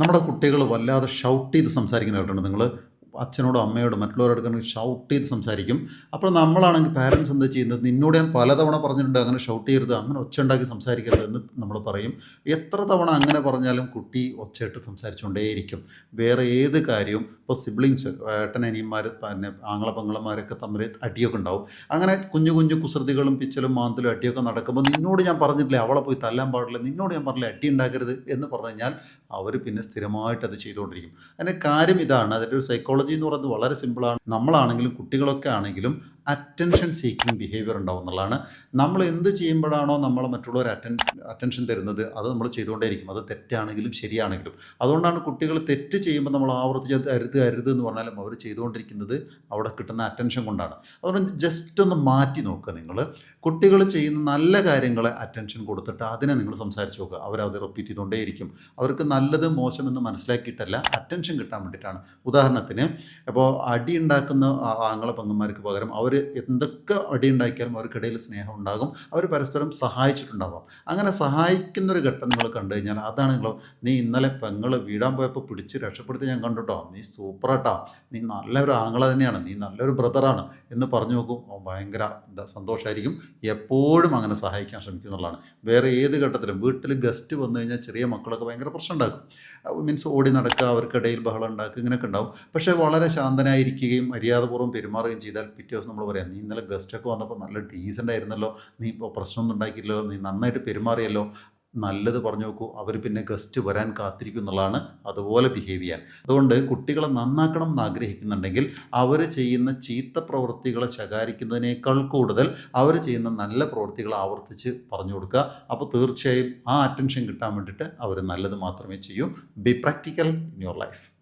നമ്മുടെ കുട്ടികൾ വല്ലാതെ ഷൗട്ട് ചെയ്ത് സംസാരിക്കുന്ന കേട്ടിട്ടുണ്ട്. നിങ്ങൾ അച്ഛനോടും അമ്മയോടും മറ്റുള്ളവരോടൊക്കെ ഷൗട്ട് ചെയ്ത് സംസാരിക്കും. അപ്പോൾ നമ്മളാണെങ്കിൽ പാരൻസ് എന്താ ചെയ്യുന്നത്? നിന്നോട് ഞാൻ പലതവണ പറഞ്ഞിട്ടുണ്ട് അങ്ങനെ ഷൗട്ട് ചെയ്യരുത് അങ്ങനെ ഒച്ച ഉണ്ടാക്കി സംസാരിക്കരുത് എന്ന് നമ്മൾ പറയും. എത്ര തവണ അങ്ങനെ പറഞ്ഞാലും കുട്ടി ഒച്ചയിട്ട് സംസാരിച്ചുകൊണ്ടേയിരിക്കും. വേറെ ഏത് കാര്യവും ഇപ്പോൾ സിബ്ലിങ്സ് ഏട്ടനനിയന്മാർ പിന്നെ ആങ്ങള പങ്ങളന്മാരൊക്കെ തമ്മിൽ അടിയൊക്കെ ഉണ്ടാവും. അങ്ങനെ കുഞ്ഞു കുഞ്ഞു കുസൃതികളും പിച്ചലും മാന്തലും അടിയൊക്കെ നടക്കുമ്പോൾ നിന്നോട് ഞാൻ പറഞ്ഞിട്ടില്ലേ അവളെ പോയി തല്ലാൻ പാടില്ല നിന്നോട് ഞാൻ പറഞ്ഞില്ല അടി ഉണ്ടാക്കരുത് എന്ന് പറഞ്ഞു കഴിഞ്ഞാൽ അവർ പിന്നെ സ്ഥിരമായിട്ട് അത് ചെയ്തുകൊണ്ടിരിക്കും. അതിന്റെ കാര്യം ഇതാണ് അതിന്റെ ഒരു സൈക്കോളജി എന്ന് പറയുന്നത് വളരെ സിമ്പിളാണ് നമ്മളാണെങ്കിലും കുട്ടികളൊക്കെ ആണെങ്കിലും അറ്റൻഷൻ സീക്കിംഗ് ബിഹേവിയർ ഉണ്ടാവും എന്നുള്ളതാണ്. നമ്മൾ എന്ത് ചെയ്യുമ്പോഴാണോ നമ്മൾ മറ്റുള്ളവർ അറ്റൻ അറ്റൻഷൻ തരുന്നത് അത് നമ്മൾ ചെയ്തുകൊണ്ടേയിരിക്കും. അത് തെറ്റാണെങ്കിലും ശരിയാണെങ്കിലും. അതുകൊണ്ടാണ് കുട്ടികൾ തെറ്റ് ചെയ്യുമ്പോൾ നമ്മൾ ആവർത്തിച്ച് അരുത് അരുത് എന്ന് പറഞ്ഞാലും അവർ ചെയ്തുകൊണ്ടിരിക്കുന്നത് അവിടെ കിട്ടുന്ന അറ്റൻഷൻ കൊണ്ടാണ്. അതുകൊണ്ട് ജസ്റ്റ് ഒന്ന് മാറ്റി നോക്കുക നിങ്ങൾ. കുട്ടികൾ ചെയ്യുന്ന നല്ല കാര്യങ്ങളെ അറ്റൻഷൻ കൊടുത്തിട്ട് അതിനെ നിങ്ങൾ സംസാരിച്ച് നോക്കുക അവരത് റിപ്പീറ്റ് ചെയ്തുകൊണ്ടേയിരിക്കും. അവർക്ക് നല്ലത് മോശമെന്ന് മനസ്സിലാക്കിയിട്ടല്ല അറ്റൻഷൻ കിട്ടാൻ വേണ്ടിയിട്ടാണ്. ഉദാഹരണത്തിന് ഇപ്പോൾ അടി ഉണ്ടാക്കുന്ന ആങ്ങളെ പങ്കന്മാർക്ക് പകരം അവർ എന്തൊക്കെ അടി ഉണ്ടാക്കിയാലും അവർക്കിടയിൽ സ്നേഹം ഉണ്ടാകും. അവർ പരസ്പരം സഹായിച്ചിട്ടുണ്ടാവാം. അങ്ങനെ സഹായിക്കുന്നൊരു ഘട്ടം നിങ്ങൾ കണ്ടു കഴിഞ്ഞാൽ അതാണ് നിങ്ങൾ നീ ഇന്നലെ പെങ്ങൾ വീടാൻ പോയപ്പോൾ പിടിച്ച് രക്ഷപ്പെടുത്തി ഞാൻ കണ്ടുട്ടോ നീ സൂപ്പറാട്ടാ നീ നല്ലൊരു ആങ്ങള തന്നെയാണ്. നീ നല്ലൊരു ബ്രദറാണ് എന്ന് പറഞ്ഞു നോക്കും. ഭയങ്കര സന്തോഷമായിരിക്കും എപ്പോഴും അങ്ങനെ സഹായിക്കാൻ ശ്രമിക്കും എന്നുള്ളതാണ്. വേറെ ഏത് ഘട്ടത്തിലും വീട്ടിൽ ഗസ്റ്റ് വന്നു കഴിഞ്ഞാൽ ചെറിയ മക്കളൊക്കെ ഭയങ്കര പ്രശ്നം ഉണ്ടാക്കും. മീൻസ് ഓടി നടക്കുക അവർക്കിടയിൽ ബഹളം ഉണ്ടാക്കുക ഇങ്ങനെയൊക്കെ ഉണ്ടാവും. പക്ഷേ വളരെ ശാന്തനായിരിക്കുകയും മര്യാദപൂർവം പെരുമാറുകയും ചെയ്താൽ പിറ്റേ ദിവസം നമ്മൾ പറയാം നീ ഇന്നലെ ഗസ്റ്റൊക്കെ വന്നപ്പോൾ നല്ല ഡീസന്റ് ആയിരുന്നല്ലോ. നീ ഇപ്പോൾ പ്രശ്നമൊന്നും ഉണ്ടാക്കിയില്ലല്ലോ നീ നന്നായിട്ട് പെരുമാറിയല്ലോ. നല്ലത് പറഞ്ഞു നോക്കൂ. അവർ പിന്നെ ഗസ്റ്റ് വരാൻ കാത്തിരിക്കും എന്നുള്ളതാണ് അതുപോലെ ബിഹേവ് ചെയ്യാൻ. അതുകൊണ്ട് കുട്ടികളെ നന്നാക്കണം എന്ന് ആഗ്രഹിക്കുന്നുണ്ടെങ്കിൽ അവർ ചെയ്യുന്ന ചീത്ത പ്രവൃത്തികളെ ശകാരിക്കുന്നതിനേക്കാൾ കൂടുതൽ അവർ ചെയ്യുന്ന നല്ല പ്രവൃത്തികൾ ആവർത്തിച്ച് പറഞ്ഞു കൊടുക്കുക. അപ്പോൾ തീർച്ചയായും ആ അറ്റൻഷൻ കിട്ടാൻ വേണ്ടിയിട്ട് അവർ നല്ലത് മാത്രമേ ചെയ്യൂ. Be practical in your life